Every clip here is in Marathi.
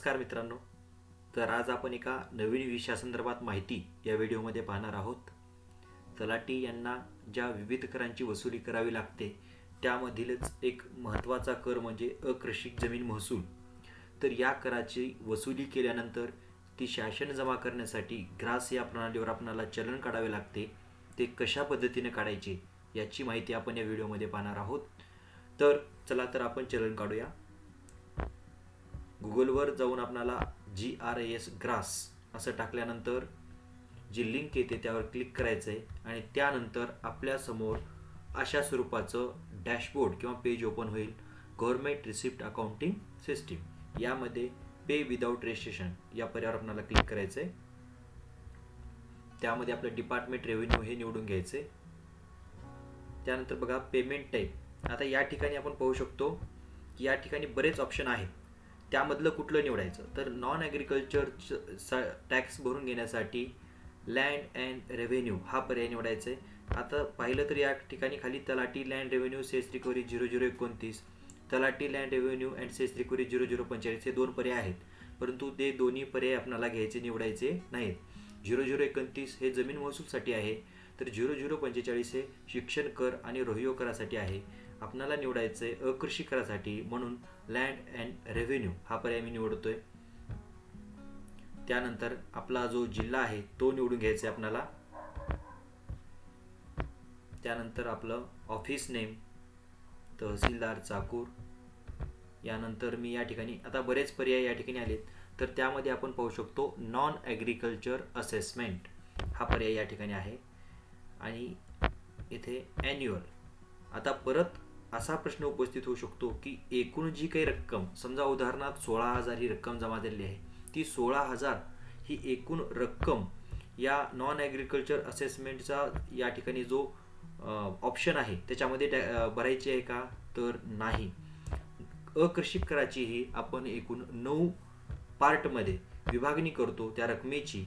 नमस्कार मित्रांनो. तर आज आपण एका नवीन विषयासंदर्भात माहिती या व्हिडिओमध्ये पाहणार आहोत. तलाटी यांना ज्या विविध करांची वसुली करावी लागते त्यामधीलच एक महत्त्वाचा कर म्हणजे अकृषिक जमीन महसूल. तर या कराची वसुली केल्यानंतर ती शासन जमा करण्यासाठी ग्रास या प्रणालीवर आपणाला चलन काढावे लागते. ते कशा पद्धतीने काढायचे याची माहिती आपण या व्हिडिओमध्ये पाहणार आहोत. तर चला तर आपण चलन काढूया. गुगलवर जाऊन आपणाला जी आर एस ग्रास असं टाकल्यानंतर जी लिंक येते त्यावर क्लिक करायचं आहे आणि त्यानंतर आपल्यासमोर अशा स्वरूपाचं डॅशबोर्ड किंवा पेज ओपन होईल. गव्हर्मेंट रिसिप्ट अकाउंटिंग सिस्टीम यामध्ये पे विदाऊट रजिस्ट्रेशन या पर्यावर आपल्याला क्लिक करायचं आहे त्यामध्ये आपलं डिपार्टमेंट रेव्हेन्यू हे निवडून घ्यायचं आहे त्यानंतर बघा पेमेंट टाईप आता या ठिकाणी आपण पाहू शकतो की या ठिकाणी बरेच ऑप्शन आहेत. त्यामधलं कुठलं निवडायचं? तर नॉन ॲग्रिकल्चर टॅक्स भरून घेण्यासाठी लँड अँड रेव्हेन्यू हा पर्याय निवडायचा आहे आता पाहिलं तर या ठिकाणी खाली talathi land revenue cess recovery zero zero एकोणतीस. Talathi land revenue and cess recovery zero zero पंचेचाळीस हे दोन पर्याय आहेत. परंतु ते दोन्ही पर्याय आपल्याला घ्यायचे निवडायचे नाहीत. झिरो झिरो एकोणतीस हे जमीन महसूलसाठी आहे. तर झिरो झिरो पंचेचाळीस हे शिक्षण कर आणि रोहियो करासाठी आहे. आपणाला निवडायचं आहे अकृषी करासाठी म्हणून लँड अँड रेव्हेन्यू हा पर्याय मी निवडतोय. त्यानंतर आपला जो जिल्हा आहे तो निवडून घ्यायचा आहे आपणाला. त्यानंतर आपलं ऑफिस नेम तहसीलदार चाकूर. यानंतर मी या ठिकाणी आता बरेच पर्याय या ठिकाणी आलेत. तर त्यामध्ये आपण पाहू शकतो नॉन ॲग्रिकल्चर असेसमेंट हा पर्याय या ठिकाणी आहे. आणि इथे ॲन्युअल आता परत असा प्रश्न उपस्थित होऊ शकतो की एकूण जी काही रक्कम समजा उदाहरणार्थ सोळा हजार ही रक्कम जमा झालेली आहे ती सोळा हजार ही एकूण रक्कम या नॉन ॲग्रिकल्चर असेसमेंटचा या ठिकाणी जो ऑप्शन आहे त्याच्यामध्ये टॅ भरायची आहे का? तर नाही. अकृषिक कराची ही आपण एकूण नऊ पार्टमध्ये विभागणी करतो त्या रकमेची.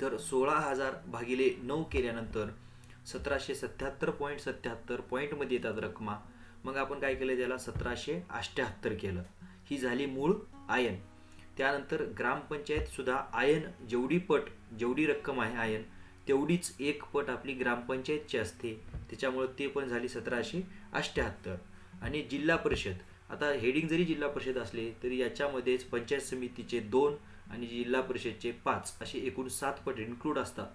तर सोळा हजार भागिले नऊ केल्यानंतर सतराशे सत्याहत्तर पॉईंट सत्याहत्तर पॉईंटमध्ये येतात रकमा. मग आपण काय केलं त्याला? सतराशे अष्ट्याहत्तर केलं. ही झाली मूळ आयन. त्यानंतर ग्रामपंचायत सुद्धा आयन जेवढी पट जेवढी रक्कम आहे आयन तेवढीच एक पट आपली ग्रामपंचायतची असते. त्याच्यामुळं ते पण झाली सतराशे अष्ट्याहत्तर आणि जिल्हा परिषद. आता हेडिंग जरी जिल्हा परिषद असले तरी याच्यामध्येच पंचायत समितीचे दोन आणि जिल्हा परिषदचे पाच असे एकूण सात पट इन्क्लूड असतात.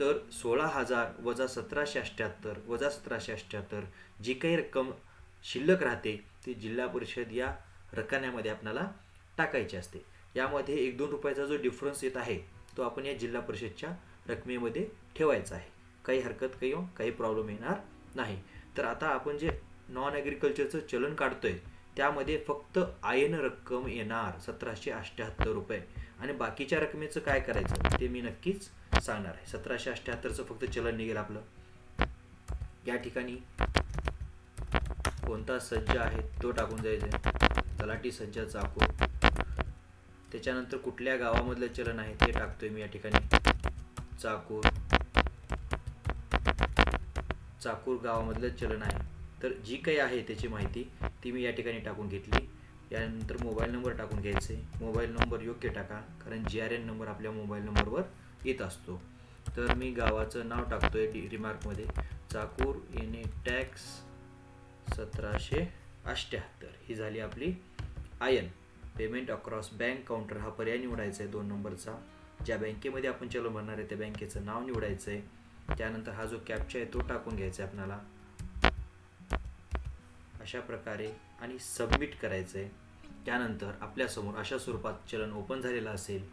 तर सोळा हजार वजा सतराशे अष्ट्याहत्तर वजा सतराशे अठ्ठ्याहत्तर जी काही रक्कम शिल्लक राहते ती जिल्हा परिषद या रकान्यामध्ये आपल्याला टाकायची असते. यामध्ये एक दोन रुपयाचा जो डिफरन्स येत आहे तो आपण या जिल्हा परिषदच्या रकमेमध्ये ठेवायचा आहे. काही हरकत काही हो, काही प्रॉब्लेम येणार नाही. तर आता आपण जे नॉन ॲग्रिकल्चरचं चलन काढतोय त्यामध्ये फक्त आयन रक्कम येणार सतराशे अठ्ठ्याहत्तर रुपये. आणि बाकीच्या रकमेचं काय करायचं ते मी नक्कीच सांगणार आहे. सतराशे अठ्याहत्तरचं फक्त चलन निघेल आपलं. या ठिकाणी कोणता सज्ज आहे तो टाकून जायचं तलाठी सज्जा चाकूर त्याच्यानंतर कुठल्या गावामधलं चलन आहे ते टाकतोय मी या ठिकाणी. चाकूर. चाकूर गावामधलं चलन आहे. तर जी काही आहे त्याची माहिती ती मी या ठिकाणी टाकून घेतली. यानंतर मोबाईल नंबर टाकून घ्यायचे. मोबाईल नंबर योग्य टाका. कारण जी आर एन नंबर आपल्या मोबाईल नंबरवर येत असतो. तर मी गावाचं नाव टाकतोय डी रिमार्कमध्ये चाकूर येणे टॅक्स सतराशे अष्ट्याहत्तर ही झाली आपली आयन. पेमेंट अक्रॉस बँक काउंटर हा पर्याय निवडायचा आहे दोन नंबरचा. ज्या बँकेमध्ये आपण चलन भरणार आहे त्या बँकेचं नाव निवडायचं आहे त्यानंतर हा जो कॅप्चा आहे तो टाकून घ्यायचा आहे आपल्याला अशा प्रकारे आणि सबमिट करायचं आहे त्यानंतर आपल्यासमोर अशा स्वरूपात चलन ओपन झालेलं असेल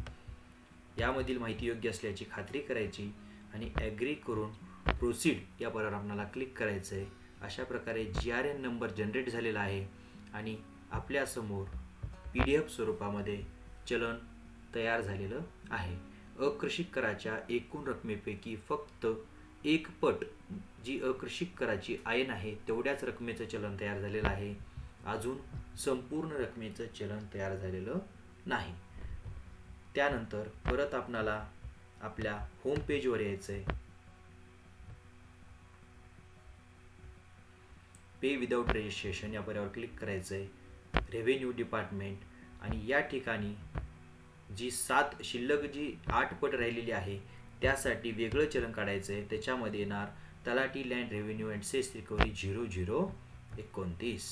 यामधील माहिती योग्य असल्याची खात्री करायची आणि ॲग्री करून प्रोसीड या पर्यावर क्लिक करायचं आहे अशा प्रकारे G R N number generate झालेला आहे आणि आपल्यासमोर पी डी एफ स्वरूपामध्ये चलन तयार झालेलं आहे. अकृषिक कराच्या एकूण रकमेपैकी फक्त एक पट जी अकृषिक कराची आयन आहे तेवढ्याच रकमेचं चलन तयार झालेलं आहे. अजून संपूर्ण रकमेचं चलन तयार झालेलं नाही. त्यानंतर परत आपणाला आपल्या होम पेजवर यायचं आहे पे विदाऊट रजिस्ट्रेशन या पर्यावर क्लिक करायचं आहे रेव्हेन्यू डिपार्टमेंट आणि या ठिकाणी जी सात शिल्लक जी आठ पट राहिलेली आहे त्यासाठी वेगळं चलन काढायचं आहे त्याच्यामध्ये येणार talathi land revenue and cess recovery zero zero एकोणतीस.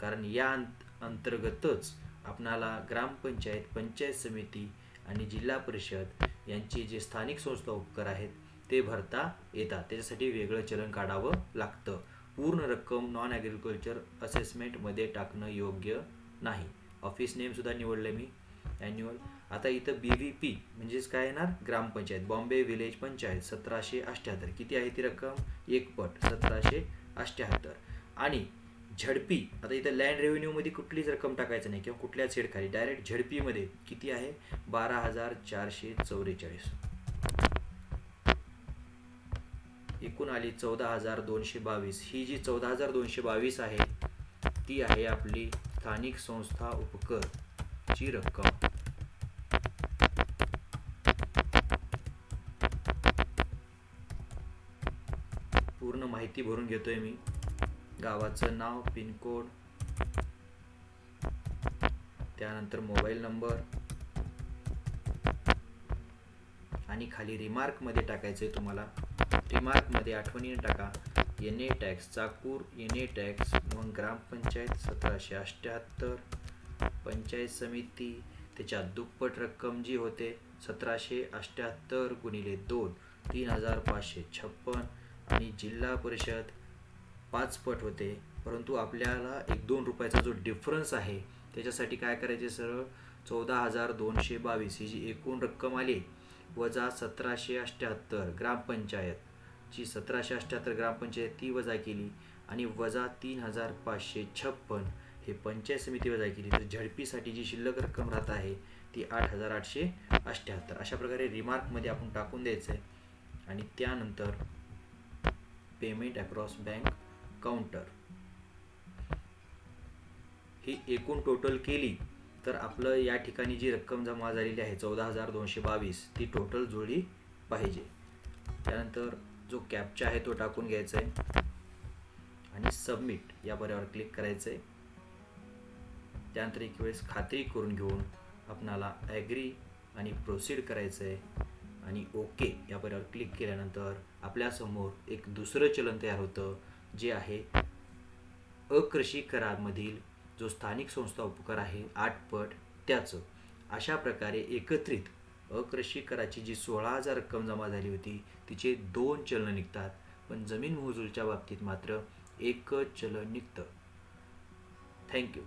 कारण या अंत अंतर्गतच आपणाला ग्रामपंचायत पंचायत समिती आणि जिल्हा परिषद यांचे जे स्थानिक संस्था उपकर आहेत ते भरता येतात. त्याच्यासाठी वेगळं चलन काढावं लागतं. पूर्ण रक्कम नॉन ॲग्रिकल्चर असेसमेंटमध्ये टाकणं योग्य नाही. ऑफिस नेमसुद्धा निवडलं मी ॲन्युअल आता इथं बी व्ही पी म्हणजेच काय येणार? ग्रामपंचायत. बॉम्बे विलेज पंचायत सतराशे अठ्ठ्याहत्तर किती आहे ती रक्कम? एक पट सतराशे अठ्ठ्याहत्तर आणि झडपी आता इथं लँड रेव्हेन्यूमध्ये कुठलीच रक्कम टाकायचं नाही किंवा कुठल्याच हेडखाली डायरेक्ट झडपीमध्ये किती आहे? बारा हजार चारशे चौवेचाळीस. एकूण आली चौदा हजार दोनशे बावीस. ही जी चौदा हजार दोनशे बावीस आहे ती आहे आपली स्थानिक संस्था उपकर ची रक्कम. पूर्ण माहिती भरून घेतोय मी. गावाचं नाव पिनकोड त्यानंतर मोबाईल नंबर आणि खाली रिमार्कमध्ये टाकायचं आहे तुम्हाला. रिमार्कमध्ये आठवणीने टाका. N A tax Chakur N A tax म्हणून ग्रामपंचायत सतराशे अठ्ठ्याहत्तर पंचायत समिती त्याच्यात दुप्पट रक्कम जी होते सतराशे अठ्ठ्याहत्तर गुणिले दोन तीन हजार पाचशे छप्पन आणि जिल्हा परिषद पाच पट होते परंतु आपल्याला एक दोन रुपयाचा जो डिफरन्स आहे त्याच्यासाठी काय करायचे सरळ? चौदा हजार दोनशे बावीस ही जी एकूण रक्कम आली वजा सतराशे अठ्ठ्याहत्तर ग्रामपंचायत जी सतराशे अठ्ठ्याहत्तर ग्रामपंचायत ती वजा केली आणि वजा तीन हजार पाचशे छप्पन हे पंचायत समिती वजा केली. तर झडपीसाठी जी शिल्लक रक्कम राहत आहे ती आठ हजार आठशे अठ्ठ्याहत्तर अशा प्रकारे रिमार्कमध्ये आपण टाकून द्यायचं आहे आणि त्यानंतर पेमेंट अक्रॉस बँक काउंटर ही एकूण टोटल केली तर आपलं या ठिकाणी जी रक्कम जमा झालेली आहे चौदा हजार दोनशे बावीस ती टोटल जुळली पाहिजे. त्यानंतर जो कॅपचा आहे तो टाकून घ्यायचा आहे आणि सबमिट या पर्यावर क्लिक करायचं आहे त्यानंतर एक वेळेस खात्री करून घेऊन आपणाला ॲग्री आणि प्रोसीड करायचं आहे आणि ओके या पर्यावर क्लिक केल्यानंतर आपल्यासमोर एक दुसरं चलन तयार होतं. जे आहे अकृषी करामधील जो स्थानिक संस्था उपकार आहे आठ पट त्याचं अशा प्रकारे एकत्रित अकृषी कराची जी सोळा हजार रक्कम जमा झाली होती तिचे दोन चलन निघतात. पण जमीन महसूलच्या बाबतीत मात्र एकच चलन निघतं. थँक्यू